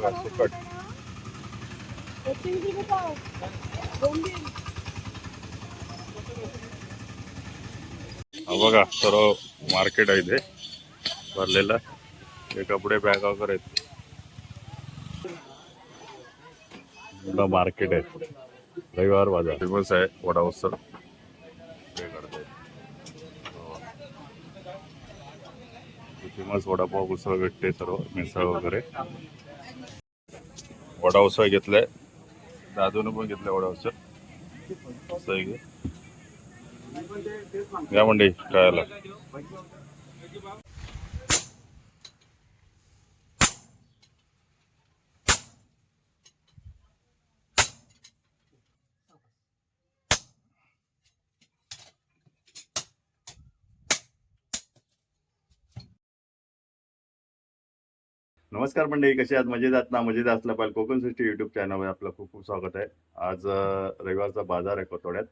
बघा सुकट बघा सर्व मार्केट आहे इथे. भरलेलं. हे कपडे बॅग वगैरे आहेत मार्केट आहे. रविवार बाजार. फेमस आहे वडा उत्सव. हो. फेमस वडापाव उसळ भेटते सर्व मिसळ वगैरे. वडा उसळ घेतलाय. दादून पण घेतलाय वडा उसळ असं आहे की. या मंडई खायला नमस्कार मंडळी कसे आहात? मजेत आहात ना? मजेत असलं पाहिजे. कोकण सृष्टी युट्यूब चॅनलवर आपलं खूप खूप स्वागत आहे. आज रविवारचा बाजार आहे कोतोड्यात.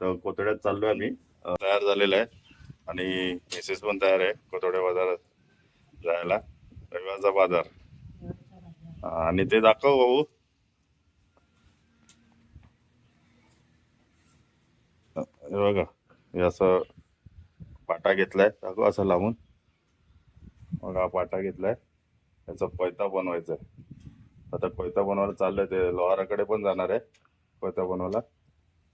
तर कोतोड्यात चाललोय आम्ही. तयार झालेलं आहे. आणि मिसेस पण तयार आहे कोतोड्या बाजारात जायला. रविवारचा बाजार. आणि ते दाखव भाऊ. हे बघा हे असं पाटा घेतलाय. दाखव असं लावून. बघा हा पाटा घेतलाय. त्याचा कोयता बनवायचा आहे. आता कोयता बनवायला चाललंय ते लोहाराकडे पण जाणार आहे कोयता बनवायला.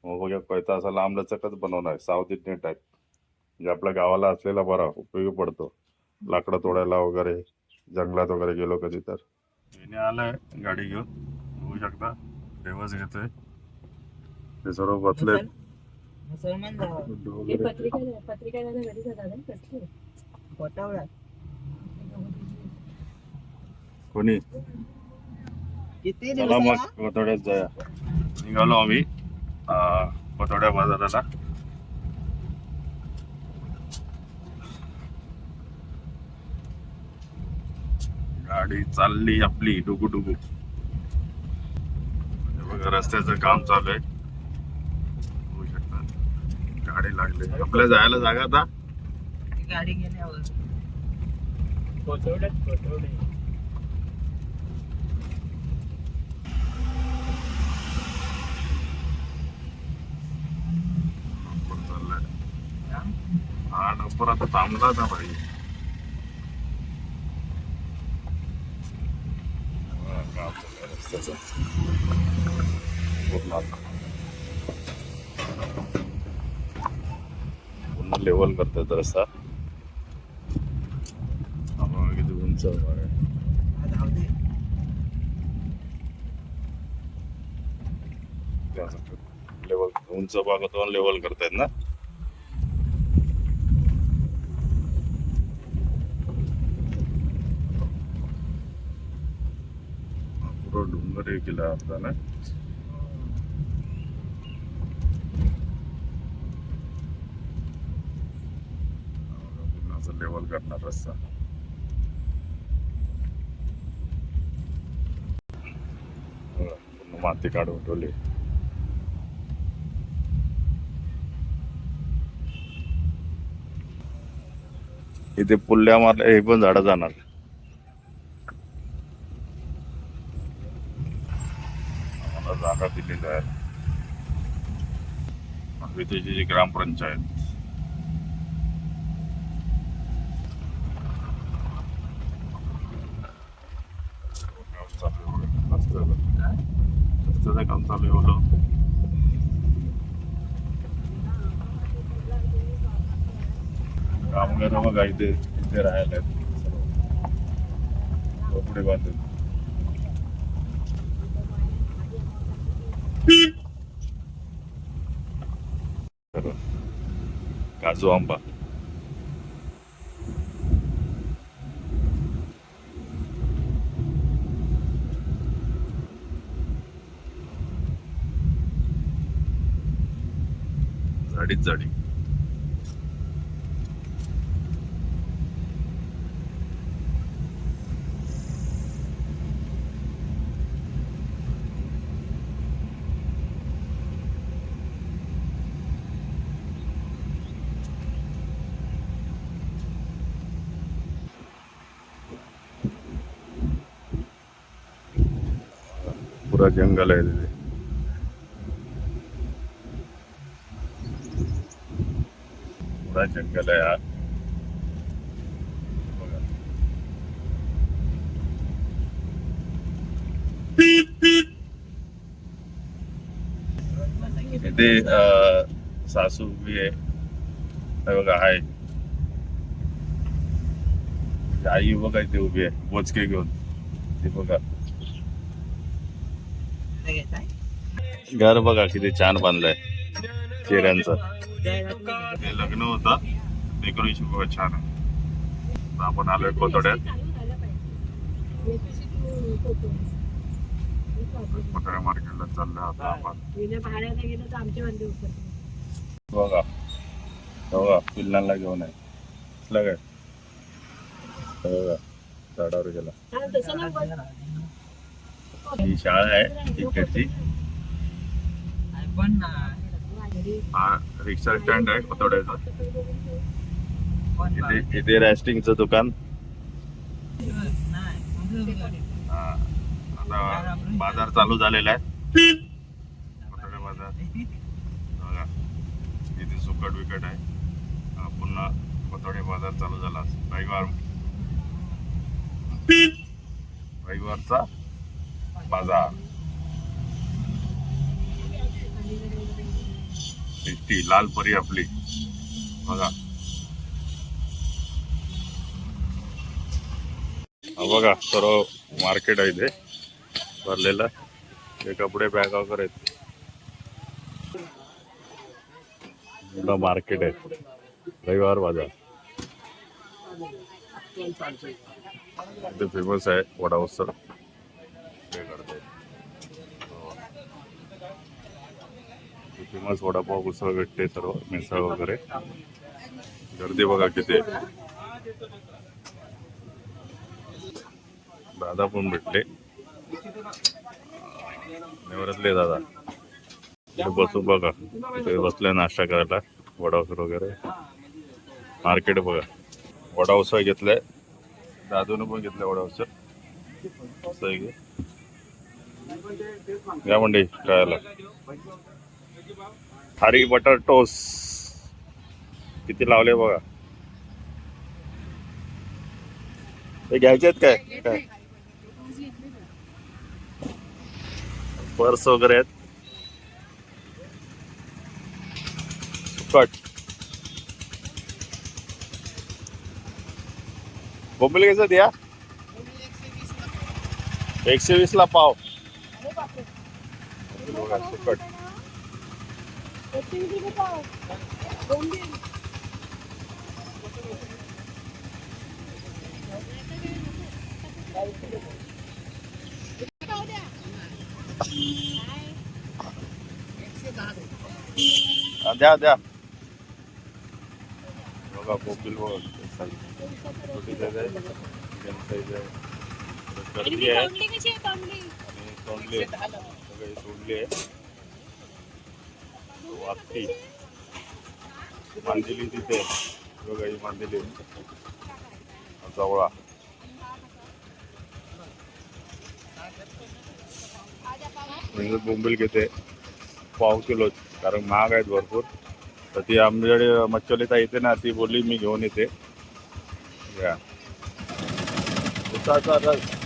मग बघूया कोयता असा लांब लचकच बनवणार आहे साऊथ इंडियन टाईप म्हणजे आपल्या गावाला असलेला बरा उपयोगी पडतो लाकडं तोडायला वगैरे जंगलात वगैरे गेलो कधी तर. येणे आलाय गाडी घेऊन बघू शकता देवस घेतोय ते सर्व बसले हे पत्रिका पत्रिका दादा घरी जातात ना कसली कोटावळा कोणी? चला मग कोथोड्यात जाऊया. निघालो आम्ही अं, कोथोड्या बाजाराला. गाडी चालली आपली डुगू डुगू. हे बघा रस्त्याचं काम चालू आहे. बघू शकता. गाडी लागली. आपल्या जायला जागा आता? गाडी घेण्यावर कोटवड्यात कोटवडे नंबर चाललाय हा नंबर आता थांबला ना भाई. पूर्ण लेवल करतात रस्ता किती उंच लेवल उंच भागातून लेवल करतायत ना पुरो डोंगर हे केला आता ना पूर्ण असं. लेवल करणार रस्ता माती काढून ठेवली. इथे पुल्ल्या मारल्या हे पण झाडं जाणार. जागा दिलेली आहे इथेची जी ग्रामपंचायत काम चालू रस्त्याचं. काम चालू आहे कामगार बघा इथे इथे राहायला आहेत सर्व. कपडे बांधून काजू आंबा झाडीच झाडी पुरा जंगल आहे तिथे पुरा जंगल आहे यार। इथे सासू उभी आहे बघा आहे आई बघा इथे उभी आहे बोचके घेऊन ते बघा घर बघा किती छान बांधलंय. चेहऱ्यांचं. लग्न होतं. डेकोरेशन बघा छान आहे. आपण आलोय कोथोड्यात. कोथोड्या मार्केटला चाललोय आता आपण. बघा. बघा पिल्लांना घेऊन आहे. कसलं काय? बघा झाडावर गेला. हा, शाळा आहे क्रिकेटची. हा रिक्षा स्टँड आहे कोथोड्याचा. इथे इथे रॅस्टिंगचं दुकान. आता बाजार चालू झालेला आहे. कोथोडे बाजार. बघा इथे सुकट विकट आहे. पुन्हा कोथोडे बाजार चालू झाला. रविवार. रविवारचा बाजार ती लाल परी आपली. बघा. बघा सर्व मार्केट आहे इथे. भरलेलं. हे कपडे बॅग वगैरे आहेत मार्केट आहे. रविवार बाजार. इथे फेमस आहे वडावसर उसळ हे. फेमस वडापाव उसळ भेटते सर्व मिसळ वगैरे. गर्दी बघा किती. दादा पण भेटले. नेवरातले दादा. बसू बघा. ते बसले नाश्ता करायला वडा वगैरे. मार्केट बघा. वडाउसा घेतलाय. दादून पण घेतलाय वडावसर असं आहे की. या मंडई कळायला थारी बटर टोस. किती लावले बघा. ते घ्यायचे आहेत काय? काय? पर्स वगैरे आहेत. कट. बोंबिल घ्यायचं द्या एकशे वीसला पाव. द्या द्या बघा बोंबील बघा छोटी साईज आहे गर्दी आहे सोडले सगळे सोडले बघा आहे मांदिली तिथे. सगळी बघा मांदिली आहे. जवळा. म्हणजे बोंबील घेते. पाव किलो. कारण महाग आहेत भरपूर. तर ती आमच्याकडे मच्छलीता येते ना ती बोलली मी घेऊन येते. घ्या उसाचा रस.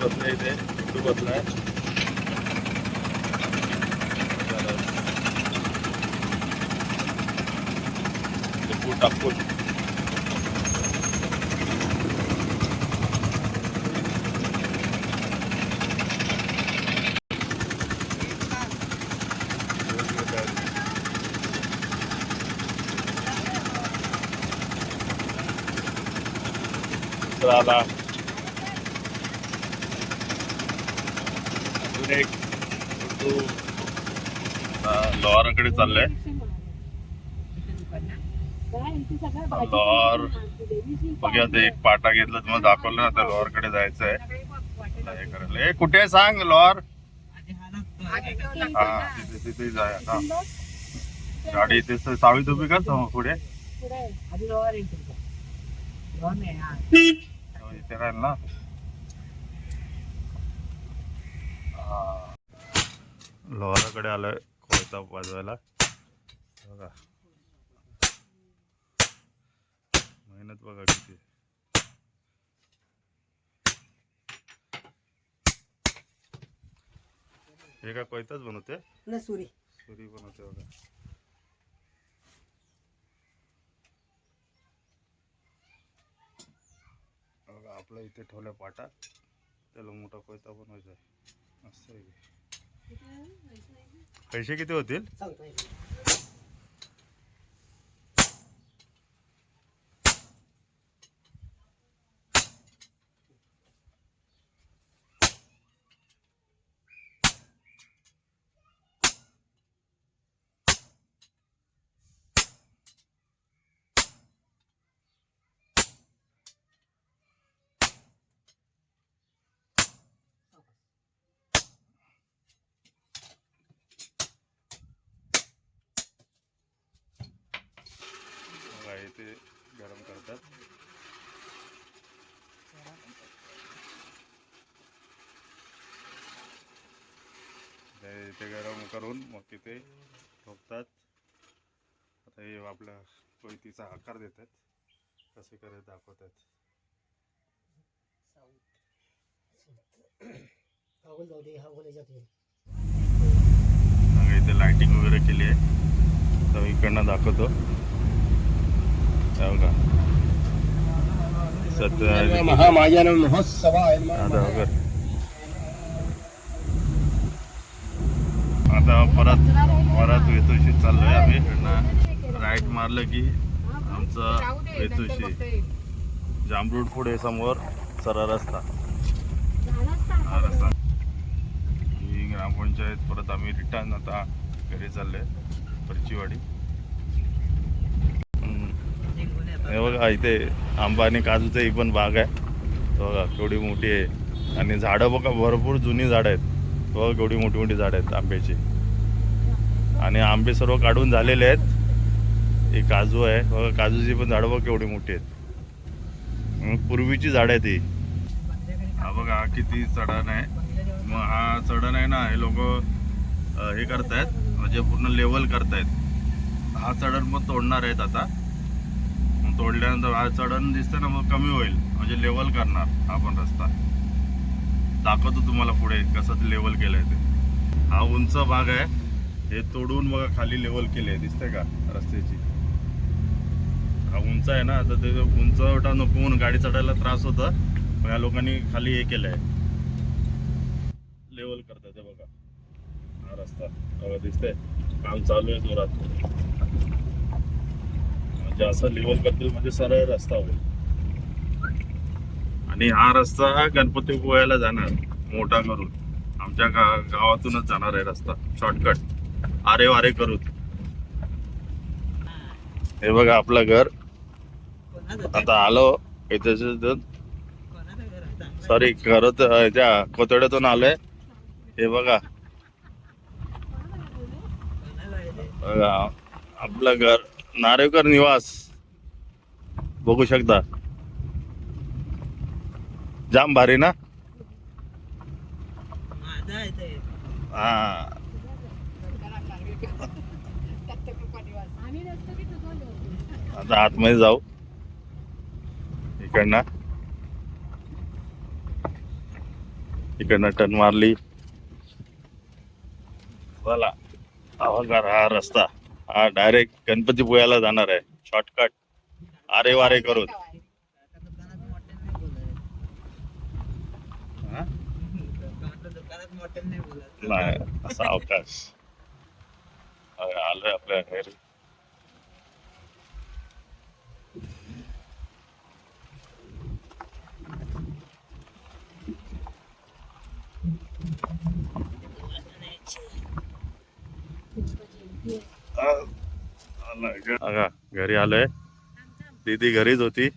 बसलाय इथे इकडे टाकून अजून एक तू लोहाराकडे चाललाय. लॉर. हा. बघूया ते एक पाटा घेतलं तुम्हाला दाखवलं आता लोअरकडे जायचं आहे आता हे करायला. ए कुठे आहे सांग लोअर हा तिथे तिथे जाय हा. गाडी इथे सावळी उभी कर समोर पुढे. हो, राहील ना लोहाराकडे आलोय कोयता वाजवायला. बघा. मेहनत बघा किती. हे का कोयताच बनवते? नसुरी सुरी बनवते बघा. बघा आपल्या इथे ठेवल्या पाटा त्याला मोठा कोयता बनवायचा आहे. मस्त. पैसे किती होतील? इथे गरम करतात. ते इथे गरम करून मग तिथे ठोकतात. आता हे आपल्या कोयतीचा आकार देतात. कसे करत दाखवतात. ते इथे लाइटिंग वगैरे केली आहे. तर इकडनं दाखवतो. सत्य महामायन आता परत परत वेतोशी चाललोय आम्ही राईट मारलं की आमचं वेतोशी जांभरूड पुढे समोर सरळ रस्ता हा रस्ता ही ग्रामपंचायत परत आम्ही रिटर्न आता घरी चाललोय परचीवाडी हे बघा इथे आंबा आणि काजूचं ही पण बाग आहे. बघा केवढी मोठी आहे. आणि झाडं बघा भरपूर जुनी झाडं आहेत. बघा केवढी मोठी मोठी झाडं आहेत आंब्याची. आणि आंबे सर्व काढून झालेले आहेत. ही काजू आहे. बघा काजूची पण झाडं बघा केवढी मोठी आहेत. मग पूर्वीची झाडं आहे ती हा बघा हा किती चढण आहे. मग हा चढण आहे ना हे लोक हे करतायत. म्हणजे पूर्ण लेवल करतायत. हा चढण पण तोडणार आहेत आता. तोडल्यानंतर चढण दिसतं ना मग कमी होईल. म्हणजे लेवल करणार आपण रस्ता. दाखवतो तुम्हाला पुढे कसं लेवल केलंय ते. हा उंच भाग आहे. हे तोडून बघा खाली लेवल केले दिसतंय का रस्त्याची? हा उंच आहे ना तर ते उंच नको म्हणून गाडी चढायला त्रास होता. पण या लोकांनी खाली हे केलंय. लेवल करतात ते बघा. हा रस्ता. बघा दिसतंय. काम चालू आहे जोरात. म्हणजे असं लेवल करतील म्हणजे सरळ रस्ता होईल. आणि हा रस्ता गणपती गोव्याला जाणार मोठा करून. आमच्या गा गावातूनच जाणार आहे रस्ता शॉर्टकट आरे वारे करून. हे बघा आपलं घर. आता आलो इथे सॉरी खरंच ह्याच्या कोतड्यातून आलोय. हे बघा. बघा आपलं घर. नारेकर निवास. बघू शकता. जाम भारी ना? हा. आता आतमध्ये जाऊ. इकडनं. इकडनं टन मारली. चला हा हा रस्ता. हा डायरेक्ट गणपती पुळ्याला जाणार आहे. शॉर्टकट आरे वारे करून. नाही असा अवकाश. अरे, आलोय आपल्या घरी. घरी आलोय. दीदी घरीच होती.